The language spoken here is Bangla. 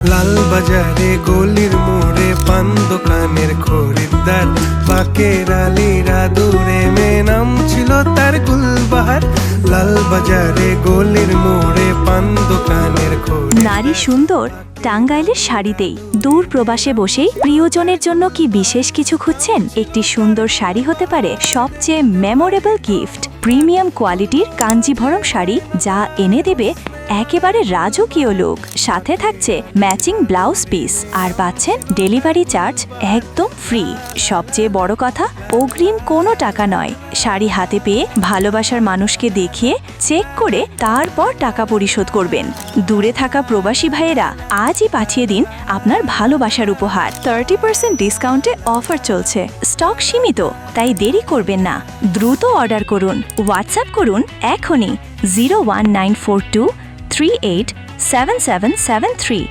লাল বাজারে গলির মোড়ে পান দোকানের খরিদ্দার। বাকের আলীরা দূরে মে নাম ছিল তার গুলবাহার। লাল বাজারে গলির মোড়ে পান দোকানের খরিদ্দার। নারী সুন্দর, টাঙ্গাইলের শাড়িতেই। দূর প্রবাসে বসেই প্রিয়জনের জন্য কি বিশেষ কিছু খুঁজছেন? একটি সুন্দর শাড়ি হতে পারে সবচেয়ে মেমোরেবল গিফট প্রিমিয়াম কোয়ালিটির কাঞ্জিভরম শাড়ি যা এনে দেবে একেবারে রাজকীয় লুক। সাথে থাকছে ম্যাচিং ব্লাউজ পিস আর পাচ্ছেন ডেলিভারি চার্জ একদম ফ্রি। সবচেয়ে বড় কথা, অগ্রিম কোনো টাকা নয়। শাড়ি হাতে পেয়ে ভালোবাসার মানুষকে দেখিয়ে চেক করে তারপর টাকা পরিশোধ করবেন। দূরে থাকা প্রবাসী ভাইয়েরা, আজই পাঠিয়ে দিন আপনার ভালোবাসার উপহার। থার্টি পার্সেন্ট ডিসকাউন্টে অফার চলছে। স্টক সীমিত, তাই দেরি করবেন না। দ্রুত অর্ডার করুন। হোয়াটসঅ্যাপ করুন এখনই। Zero one nine four two 387773.